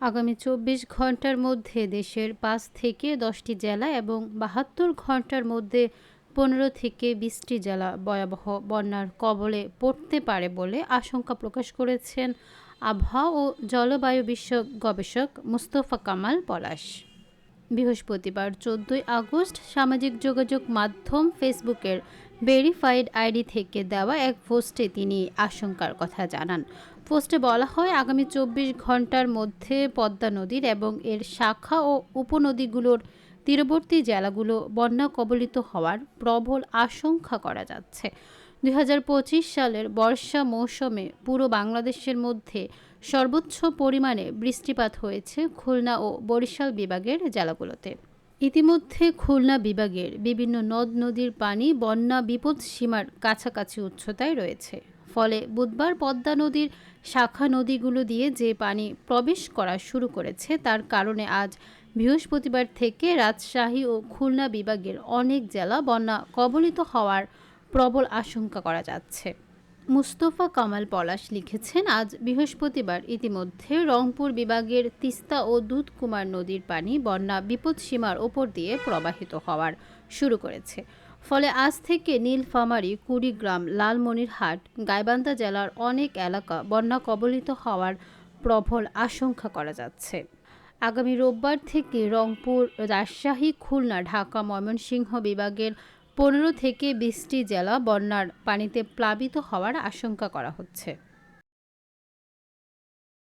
আগামী চব্বিশ ঘণ্টার মধ্যে দেশের পাঁচ থেকে দশটি জেলা এবং বাহাত্তর ঘণ্টার মধ্যে পনেরো থেকে বিশটি জেলা ভয়াবহ বন্যার কবলে পড়তে পারে বলে আশঙ্কা প্রকাশ করেছেন আবহাওয়া ও জলবায়ু বিষয়ক গবেষক মুস্তফা কামাল পলাশ। বৃহস্পতিবার, চোদ্দই আগস্ট, সামাজিক যোগাযোগ মাধ্যম ফেসবুকের ভেরিফাইড আইডি থেকে দেওয়া এক পোস্টে তিনি আশঙ্কার কথা জানান। পোস্টে বলা হয়, আগামী চব্বিশ ঘণ্টার মধ্যে পদ্মা নদীর এবং এর শাখা ও উপনদীগুলোর তীরবর্তী জেলাগুলো বন্যা কবলিত হওয়ার প্রবল আশঙ্কা করা যাচ্ছে। দুই হাজার পঁচিশ সালের বর্ষা মৌসুমে পুরো বাংলাদেশের মধ্যে সর্বোচ্চ পরিমাণে বৃষ্টিপাত হয়েছে খুলনা ও বরিশাল বিভাগের জেলাগুলোতে। ইতিমধ্যে খুলনা বিভাগের বিভিন্ন নদ নদীর পানি বন্যা বিপদ সীমার কাছাকাছি উচ্চতায় রয়েছে। ফলে বুধবার পদ্মা নদীর শাখা নদীগুলো দিয়ে যে পানি প্রবেশ করা শুরু করেছে, তার কারণে আজ বৃহস্পতিবার থেকে রাজশাহী ও খুলনা বিভাগের অনেক জেলা বন্যা কবলিত হওয়ার প্রবল আশঙ্কা করা যাচ্ছে। মুস্তফা কামাল পলাশ লিখেছেন, আজ বৃহস্পতিবার। ইতিমধ্যে রংপুর বিভাগের তিস্তা ও দুধকুমার নদীর পানি বন্যা বিপদসীমার ওপর দিয়ে প্রবাহিত হওয়ার শুরু করেছে। ফলে আজ থেকে নীলফামারী, কুড়িগ্রাম, লালমনিরহাট, গাইবান্ধা জেলার অনেক এলাকা বন্যা কবলিত হওয়ার প্রবল আশঙ্কা করা যাচ্ছে। আগামী রোববার থেকে রংপুর, রাজশাহী, খুলনা, ঢাকা, ময়মনসিংহ বিভাগের পনেরো থেকে বিশটি জেলা বন্যার পানিতে প্লাবিত হওয়ার আশঙ্কা করা হচ্ছে।